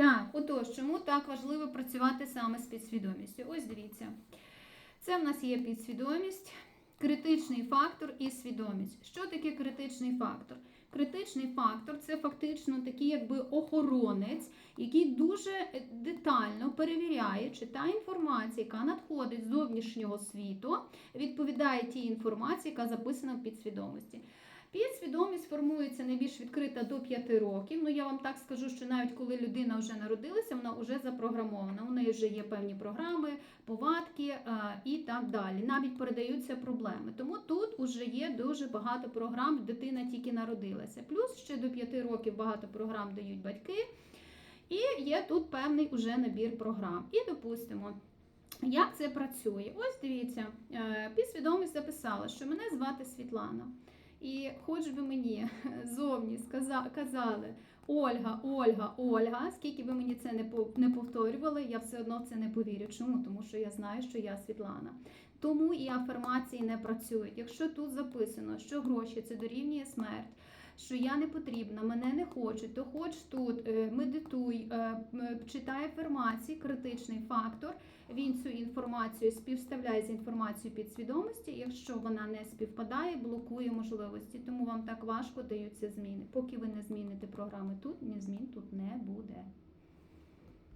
Так, отож, чому так важливо працювати саме з підсвідомістю? Ось дивіться. Це в нас є підсвідомість, критичний фактор і свідомість. Що таке критичний фактор? Критичний фактор це фактично такий якби охоронець, який дуже детально перевіряє, чи та інформація, яка надходить з зовнішнього світу, відповідає тій інформації, яка записана в підсвідомості. Підсвідомість формується найбільш відкрита до 5 років. Ну я вам так скажу, що навіть коли людина вже народилася, вона вже запрограмована. У неї вже є певні програми, повадки е, і так далі. Навіть передаються проблеми. Тому тут вже є дуже багато програм. Дитина тільки народилася. Плюс ще до 5 років багато програм дають батьки. І є тут певний уже набір програм. І допустимо. Як це працює? Ось дивіться, е, підсвідомість записала, що мене звати Світлана. І хоч би мені зовні казали Ольга, Ольга, Ольга, скільки би мені це не пов- не повторювали, я все одно в це не повірю. Чому? Тому що я знаю, що я Світлана. Тому і афермації не працюють. Якщо тут записано, що гроші це дорівнює смерть, що я не потрібна, мене не хочуть, то хоч тут е, медитуй, е, читай афірмації, критичний фактор. Він цю інформацію співставляє з інформацією підсвідомості. Якщо вона не співпадає, блокує можливості. Тому вам так важко даються зміни. Поки ви не зміните програми тут, ні змін тут не буде.